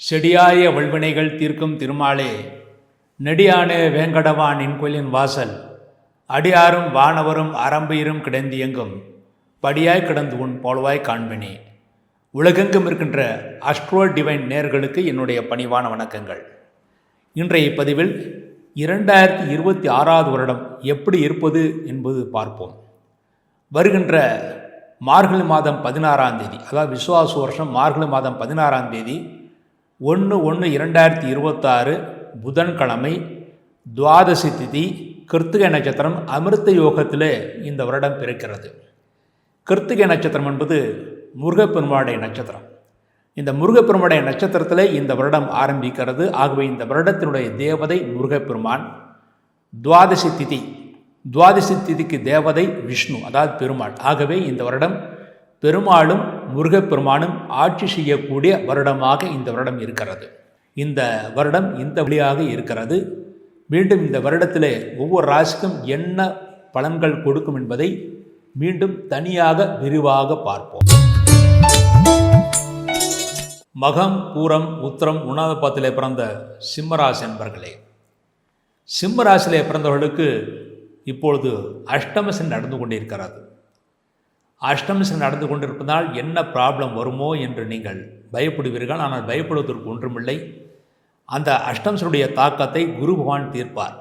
செடியாய வல்வினைகள் தீர்க்கும் திருமாலே நெடியானே வேங்கடவான் இன்கொலின் வாசல் அடியாரும் வானவரும் அரம்பயிரும் கிடந்து எங்கும் படியாய் கிடந்து உன் போலவாய் காண்பினே. உலகெங்கும் இருக்கின்ற அஸ்ட்ரோ டிவைன் நேர்களுக்கு என்னுடைய பணிவான வணக்கங்கள். இன்றைய பதிவில் இரண்டாயிரத்தி இருபத்தி ஆறாவது வருடம் எப்படி இருப்பது என்பது பார்ப்போம். வருகின்ற மார்கழி மாதம் பதினாறாம் தேதி அதாவது விசுவாச வருஷம் மார்கழி மாதம் பதினாறாம் தேதி ஒன்று ஒன்று இரண்டாயிரத்தி இருபத்தாறு புதன்கிழமை துவாதசி திதி கிருத்திகை நட்சத்திரம் அமிர்த யோகத்தில் இந்த வருடம் பிறக்கிறது. கிருத்திகை நட்சத்திரம் என்பது முருகப்பெருமாளுடைய நட்சத்திரம். இந்த முருகப்பெருமாடைய நட்சத்திரத்தில் இந்த வருடம் ஆரம்பிக்கிறது. ஆகவே இந்த வருடத்தினுடைய தேவதை முருகப்பெருமான். துவாதசி திதி துவாதசி திதிக்கு தேவதை விஷ்ணு அதாவது பெருமாள். ஆகவே இந்த வருடம் பெருமாளும் முருகப்பெருமானும் ஆட்சி செய்யக்கூடிய வருடமாக இந்த வருடம் இருக்கிறது. இந்த வருடம் இந்த வழியாக இருக்கிறது. மீண்டும் இந்த வருடத்திலே ஒவ்வொரு ராசிக்கும் என்ன பலன்கள் கொடுக்கும் என்பதை மீண்டும் தனியாக விரிவாக பார்ப்போம். மகம் பூரம் உத்திரம் உணாதபாத்திலே பிறந்த சிம்மராசி என்பர்களே சிம்மராசியிலே பிறந்தவர்களுக்கு இப்பொழுது அஷ்டமசன் நடந்து கொண்டிருக்கிறது. அஷ்டமசன் நடந்து கொண்டிருப்பதால் என்ன ப்ராப்ளம் வருமோ என்று நீங்கள் பயப்படுவீர்கள். ஆனால் பயப்படுவதற்கு ஒன்றுமில்லை. அந்த அஷ்டம்சனுடைய தாக்கத்தை குரு பகவான் தீர்ப்பார்.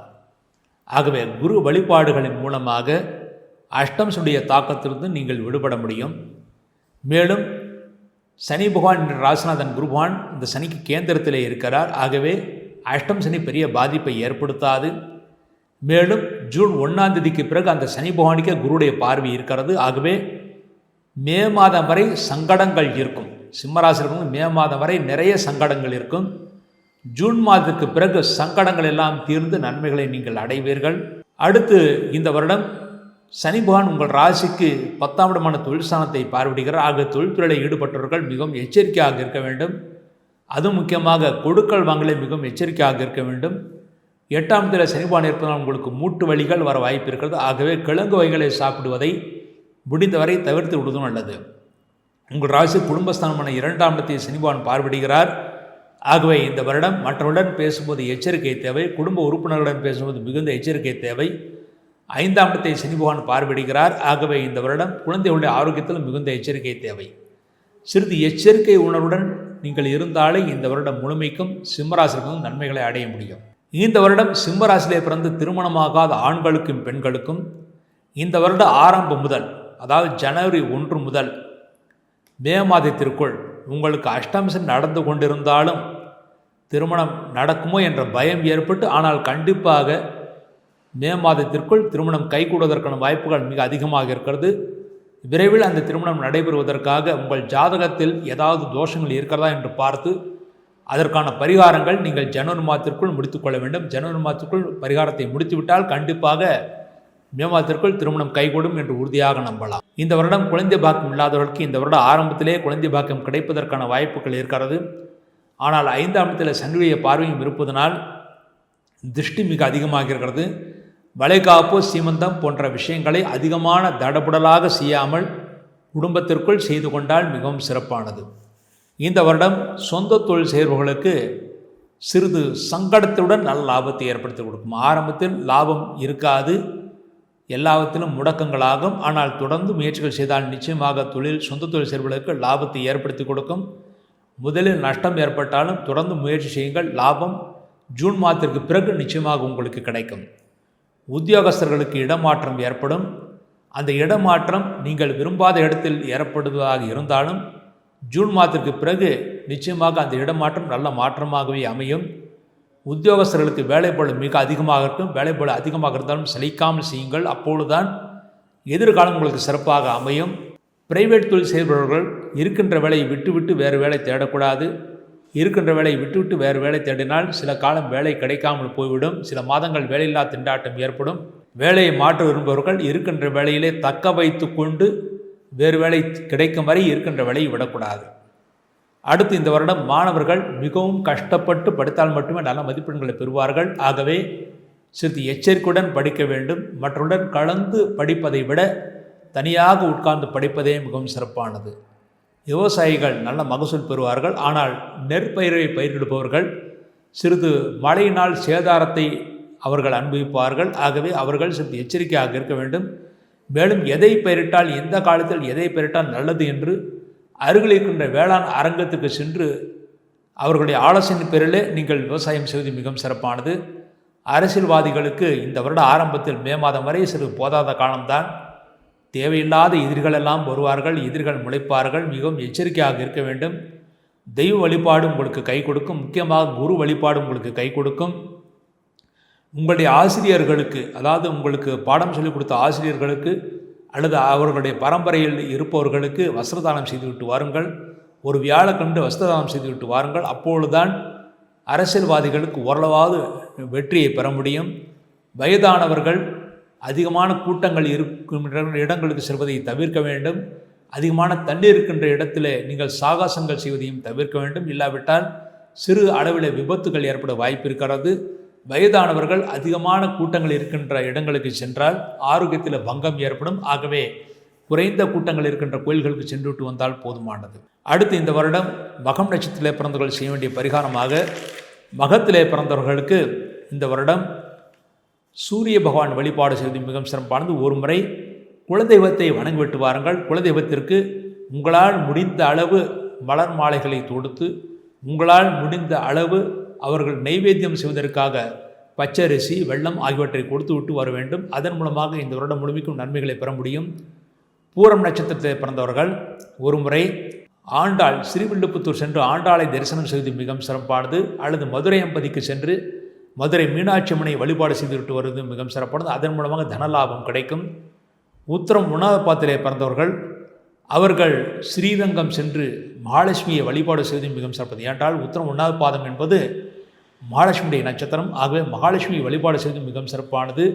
ஆகவே குரு வழிபாடுகளின் மூலமாக அஷ்டம்சனுடைய தாக்கத்திலிருந்து நீங்கள் விடுபட முடியும். மேலும் சனி பகவான் என்ற ராசிநாதன் குரு பகவான் இந்த சனிக்கு கேந்திரத்திலே இருக்கிறார். ஆகவே அஷ்டம் சனி பெரிய பாதிப்பை ஏற்படுத்தாது. மேலும் ஜூன் ஒன்றாம் தேதிக்கு பிறகு அந்த சனி பகவானுக்கே குருடைய பார்வை இருக்கிறது. ஆகவே மே மாதம் வரை சங்கடங்கள் இருக்கும். சிம்மராசிரியர்களுக்கு மே மாதம் வரை நிறைய சங்கடங்கள் இருக்கும். ஜூன் மாதத்துக்கு பிறகு சங்கடங்கள் எல்லாம் தீர்ந்து நன்மைகளை நீங்கள் அடைவீர்கள். அடுத்து இந்த வருடம் சனி பகவான் உங்கள் ராசிக்கு பத்தாம் இடமான தொழில் ஸ்தானத்தை பார்வையிடுகிறார். ஆக தொழில்துறையில் ஈடுபட்டவர்கள் மிகவும் எச்சரிக்கையாக இருக்க வேண்டும். அது முக்கியமாக கொடுக்கல் வாங்கலை மிகவும் எச்சரிக்கையாக இருக்க வேண்டும். எட்டாம் தேதி சனிபான் இருப்பதால் உங்களுக்கு மூட்டு வலிகள் வர வாய்ப்பு இருக்கிறது. ஆகவே கிழங்கு வகைகளை சாப்பிடுவதை முடிந்தவரை தவிர்த்து விடுவதும் நல்லது. உங்கள் ராசி குடும்பஸ்தானமான இரண்டாம் இடத்தை சனிபான் பார்வையிடுகிறார். ஆகவே இந்த வருடம் மற்றவருடன் பேசும்போது எச்சரிக்கை தேவை. குடும்ப உறுப்பினர்களுடன் பேசும்போது மிகுந்த எச்சரிக்கை தேவை. ஐந்தாம் இடத்தை சனிபகவான் பார்வையிடுகிறார். ஆகவே இந்த வருடம் குழந்தைகளுடைய ஆரோக்கியத்தில் மிகுந்த எச்சரிக்கை தேவை. சிறிது எச்சரிக்கை உணர்வுடன் நீங்கள் இருந்தாலே இந்த வருடம் முழுமைக்கும் சிம்மராசிக்கும் நன்மைகளை அடைய முடியும். இந்த வருடம் சிம்மராசிலே பிறந்து திருமணமாகாத ஆண்களுக்கும் பெண்களுக்கும் இந்த வருட ஆரம்பம் முதல் அதாவது ஜனவரி ஒன்று முதல் மே மாதத்திற்குள் உங்களுக்கு அஷ்டமிசன் நடந்து கொண்டிருந்தாலும் திருமணம் நடக்குமோ என்ற பயம் ஏற்பட்டு ஆனால் கண்டிப்பாக மே மாதத்திற்குள் திருமணம் கைகூடுவதற்கான வாய்ப்புகள் மிக அதிகமாக இருக்கிறது. விரைவில் அந்த திருமணம் நடைபெறுவதற்காக உங்கள் ஜாதகத்தில் ஏதாவது தோஷங்கள் இருக்கிறதா என்று பார்த்து அதற்கான பரிகாரங்கள் நீங்கள் ஜனவரி மாதத்திற்குள் முடித்துக்கொள்ள வேண்டும். ஜனவரி மாதத்திற்குள் பரிகாரத்தை முடித்துவிட்டால் கண்டிப்பாக மே மாதத்திற்குள் திருமணம் கைகூடும் என்று உறுதியாக நம்பலாம். இந்த வருடம் குழந்தை பாக்கியம் இல்லாதவர்களுக்கு இந்த வருடம் ஆரம்பத்திலே குழந்தை பாக்கியம் கிடைப்பதற்கான வாய்ப்புகள் இருக்கிறது ஆனால் ஐந்தாம் இடத்தில் சனியுடைய பார்வையும் இருப்பதனால் திருஷ்டி மிக அதிகமாக இருக்கிறது. வளைகாப்பு சீமந்தம் போன்ற விஷயங்களை அதிகமான தடபுடலாக செய்யாமல் குடும்பத்திற்குள் செய்து கொண்டால் மிகவும் சிறப்பானது. இந்த வருடம் சொந்த தொழில் செய்பவர்களுக்கு சிறிது சங்கடத்துடன் நல்ல லாபத்தை ஏற்படுத்தி கொடுக்கும். ஆரம்பத்தில் லாபம் இருக்காது. எல்லாவற்றிலும் முடக்கங்களாகும். ஆனால் தொடர்ந்து முயற்சிகள் செய்தால் நிச்சயமாக தொழில் சொந்த தொழில் செய்பவர்களுக்கு லாபத்தை ஏற்படுத்தி கொடுக்கும். முதலில் நஷ்டம் ஏற்பட்டாலும் தொடர்ந்து முயற்சி செய்யுங்கள். லாபம் ஜூன் மாதத்திற்கு பிறகு நிச்சயமாக உங்களுக்கு கிடைக்கும். உத்தியோகஸ்தர்களுக்கு இடமாற்றம் ஏற்படும். அந்த இடமாற்றம் நீங்கள் விரும்பாத இடத்தில் ஏற்படுவதாக இருந்தாலும் ஜூன் மாதத்திற்கு பிறகு நிச்சயமாக அந்த இடமாற்றம் நல்ல மாற்றமாகவே அமையும். உத்தியோகஸ்தர்களுக்கு வேலைப்பளு மிக அதிகமாக இருக்கும் வேலைப்பளு அதிகமாக இருந்தாலும் செழிக்காமல் செய்யுங்கள். அப்பொழுதுதான் எதிர்காலம் உங்களுக்கு சிறப்பாக அமையும். பிரைவேட் தொழில் செய்பவர்கள் இருக்கின்ற வேலையை விட்டுவிட்டு வேறு வேலை தேடக்கூடாது. இருக்கின்ற வேலையை விட்டுவிட்டு வேறு வேலை தேடினால் சில காலம் வேலை கிடைக்காமல் போய்விடும். சில மாதங்கள் வேலையில்லா திண்டாட்டம் ஏற்படும். வேலையை மாற்ற விரும்புபவர்கள் இருக்கின்ற வேலையிலே தக்க வைத்து கொண்டு வேறு வேலை கிடைக்கும் வரை இருக்கின்ற வேலையை விடக்கூடாது. அடுத்து இந்த வருடம் மாணவர்கள் மிகவும் கஷ்டப்பட்டு படித்தால் மட்டுமே நல்ல மதிப்பெண்களை பெறுவார்கள். ஆகவே சிறிது எச்சரிக்கையுடன் படிக்க வேண்டும். மற்றவுடன் கலந்து படிப்பதை விட தனியாக உட்கார்ந்து படிப்பதே மிகவும் சிறப்பானது. விவசாயிகள் நல்ல மகசூல் பெறுவார்கள். ஆனால் நெற்பயிரை பயிரிடுபவர்கள் சிறிது மழையினால் சேதாரத்தை அவர்கள் அனுபவிப்பார்கள். ஆகவே அவர்கள் சிறிது எச்சரிக்கையாக இருக்க வேண்டும். மேலும் எதை பயிரிட்டால் எந்த காலத்தில் எதை பயிரிட்டால் நல்லது என்று அருகில் இருக்கின்ற வேளாண் அரங்கத்துக்கு சென்று அவர்களுடைய ஆலோசனை பேரிலே நீங்கள் விவசாயம் செய்வது மிகவும் சிறப்பானது. அரசியல்வாதிகளுக்கு இந்த வருட ஆரம்பத்தில் மே மாதம் வரை சிறு போதாத காலம்தான். தேவையில்லாத எதிர்களெல்லாம் வருவார்கள் எதிரிகள் முளைப்பார்கள் மிகவும் எச்சரிக்கையாக இருக்க வேண்டும். தெய்வ வழிபாடு உங்களுக்கு கை கொடுக்கும் முக்கியமாக குரு வழிபாடு உங்களுக்கு கை கொடுக்கும். உங்களுடைய ஆசிரியர்களுக்கு அதாவது உங்களுக்கு பாடம் சொல்லிக் கொடுத்த ஆசிரியர்களுக்கு அல்லது அவர்களுடைய பரம்பரையில் இருப்பவர்களுக்கு வஸ்திரதானம் செய்துவிட்டு வாருங்கள். ஒரு வியாழக்கண்டு வஸ்திரதானம் செய்துவிட்டு வாருங்கள். அப்பொழுதுதான் அரசியல்வாதிகளுக்கு ஓரளவாவது வெற்றியை பெற முடியும். வயதானவர்கள் அதிகமான கூட்டங்கள் இருக்கும் இட- இடங்களுக்கு செல்வதை தவிர்க்க வேண்டும். அதிகமான தண்ணீர் இருக்கின்ற இடத்திலே நீங்கள் சாகசங்கள் செய்வதையும் தவிர்க்க வேண்டும். இல்லாவிட்டால் சிறு அளவில் விபத்துகள் ஏற்பட வாய்ப்பு இருக்கிறது. வயதானவர்கள் அதிகமான கூட்டங்கள் இருக்கின்ற இடங்களுக்கு சென்றால் ஆரோக்கியத்தில் பங்கம் ஏற்படும். ஆகவே குறைந்த கூட்டங்கள் இருக்கின்ற கோயில்களுக்கு சென்றுவிட்டு வந்தால் போதுமானது. அடுத்து இந்த வருடம் மகம் நட்சத்திரத்திலே பிறந்தவர்கள் செய்ய வேண்டிய பரிகாரமாக மகத்திலே பிறந்தவர்களுக்கு இந்த வருடம் சூரிய பகவான் வழிபாடு செய்வது மிகவும் சிறப்பானது. ஒரு முறை குலதெய்வத்தை வணங்கிவிட்டு வாருங்கள். குலதெய்வத்திற்கு உங்களால் முடிந்த அளவு மலர் மாலைகளை தொடுத்து உங்களால் முடிந்த அளவு அவர்கள் நைவேத்தியம் செய்வதற்காக பச்சரிசி வெள்ளம் ஆகியவற்றை கொடுத்து விட்டு வர வேண்டும். அதன் மூலமாக இந்த வருடம் முழுமைக்கும் நன்மைகளை பெற முடியும். பூரம் நட்சத்திரத்தில் பிறந்தவர்கள் ஒருமுறை ஆண்டாள் ஸ்ரீவில்லுப்புத்தூர் சென்று ஆண்டாளை தரிசனம் செய்வது மிகவும் சிறப்பானது. அல்லது மதுரை அம்பதிக்கு சென்று மதுரை மீனாட்சி அம்மனை வழிபாடு செய்துவிட்டு வருவது மிகவும் சிறப்பானது. அதன் மூலமாக தனலாபம் கிடைக்கும். உத்தரம் உணவு பாத்திரையை பிறந்தவர்கள் அவர்கள் ஸ்ரீரங்கம் சென்று மகாலட்சுமியை வழிபாடு செய்வது மிகவும் சிறப்பது ஏன்றால் உத்தரம் உண்ணாத பாதம் என்பது மகாலட்சுமியுடைய நட்சத்திரம். ஆகவே மகாலட்சுமி வழிபாடு செய்வது மிகவும் சிறப்பானது.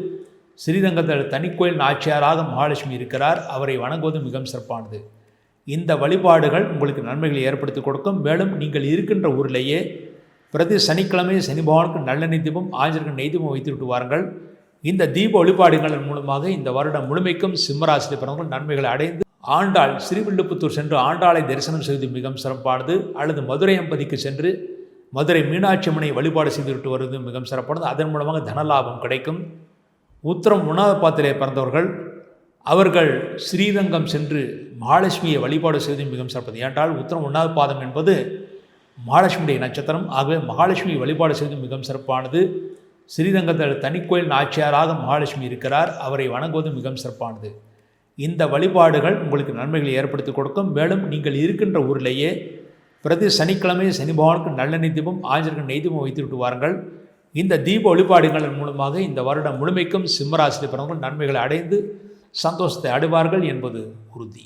ஸ்ரீரங்கத்தில் தனிக்கோயில் நாச்சியாராக மகாலட்சுமி இருக்கிறார். அவரை வணங்குவது மிகவும் சிறப்பானது. இந்த வழிபாடுகள் உங்களுக்கு நன்மைகளை ஏற்படுத்தி கொடுக்கும். மேலும் நீங்கள் இருக்கின்ற ஊரிலேயே பிரதி சனிக்கிழமை சனி பகவானுக்கு நல்லெண்ணெய் தீபம் ஆஞ்சருக்கு நெய் தீபம் வைத்து விட்டு வாருங்கள். இந்த தீப வழிபாடுகளின் மூலமாக இந்த வருடம் முழுமைக்கும் சிம்மராசிரி பிறந்தவர்கள் நன்மைகளை அடைந்து ஆண்டாள் ஸ்ரீவில்லுப்புத்தூர் சென்று ஆண்டாளை தரிசனம் செய்வது மிகவும் சிறப்பானது. அல்லது மதுரை அம்பதிக்கு சென்று மதுரை மீனாட்சி அம்மனை வழிபாடு செய்துவிட்டு வருவது மிகவும் சிறப்பானது. அதன் மூலமாக தனலாபம் கிடைக்கும். உத்தரம் உணவப்பாத்திலே பிறந்தவர்கள் அவர்கள் ஸ்ரீரங்கம் சென்று மகாலட்சுமியை வழிபாடு செய்வது மிகவும் சிறப்பது. ஏனென்றால் உத்தரம் உண்ணாத பாதம் என்பது மகாலட்சுமியுடைய நட்சத்திரம். ஆகவே மகாலட்சுமியை வழிபாடு செய்வது மிகவும் சிறப்பானது. ஸ்ரீரங்கத்தில் தனிக்கோயில் நாச்சியாராக மகாலட்சுமி இருக்கிறார். அவரை வணங்குவது மிகவும் சிறப்பானது. இந்த வழிபாடுகள் உங்களுக்கு நன்மைகளை ஏற்படுத்தி கொடுக்கும். மேலும் நீங்கள் இருக்கின்ற ஊரிலேயே பிரதி சனிக்கிழமை சனி பகவானுக்கு நல்லெண்ணெய் தீபம் ஆஞ்சருக்கு நெய் தீபம் வைத்து விட்டு வாருங்கள் இந்த தீப வழிபாடுகளின் மூலமாக இந்த வருடம் முழுமைக்கும் சிம்மராசியில் பிறந்தவர்கள் நன்மைகளை அடைந்து சந்தோஷத்தை அடைவார்கள் என்பது உறுதி.